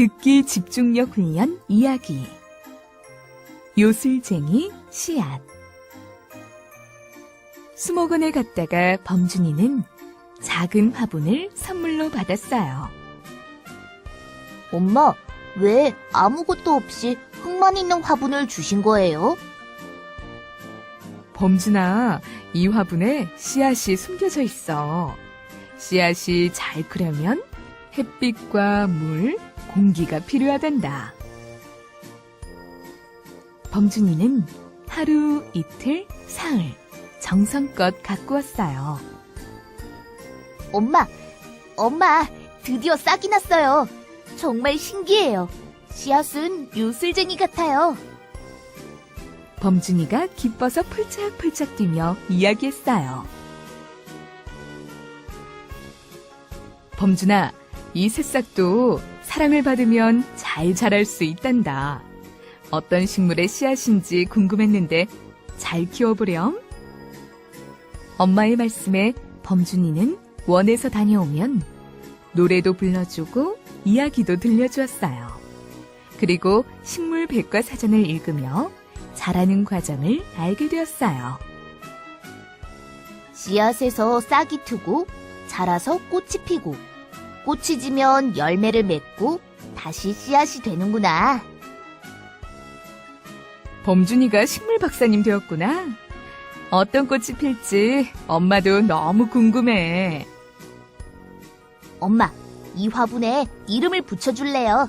듣기 집중력 훈련 이야기 요술쟁이 씨앗 수목원에 갔다가 범준이는 작은 화분을 선물로 받았어요. 엄마, 왜 아무것도 없이 흙만 있는 화분을 주신 거예요? 범준아, 이 화분에 씨앗이 숨겨져 있어. 씨앗이 잘 크려면 햇빛과 물, 공기가 필요하단다. 범준이는 하루, 이틀, 사흘 정성껏 가꾸었어요. 엄마, 엄마, 드디어 싹이 났어요. 정말 신기해요. 씨앗은 요술쟁이 같아요. 범준이가 기뻐서 펄짝펄짝 뛰며 이야기했어요. 범준아, 이 새싹도 사랑을 받으면 잘 자랄 수 있단다. 어떤 식물의 씨앗인지 궁금했는데 잘 키워보렴. 엄마의 말씀에 범준이는 원에서 다녀오면 노래도 불러주고 이야기도 들려주었어요. 그리고 식물 백과 사전을 읽으며 자라는 과정을 알게 되었어요. 씨앗에서 싹이 트고, 자라서 꽃이 피고, 꽃이 지면 열매를 맺고, 다시 씨앗이 되는구나. 범준이가 식물 박사님 되었구나. 어떤 꽃이 필지 엄마도 너무 궁금해. 엄마, 이 화분에 이름을 붙여줄래요.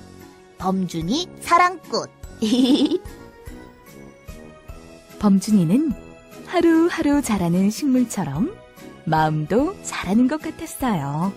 범준이 사랑꽃. 범준이는 하루하루 자라는 식물처럼 마음도 자라는 것 같았어요.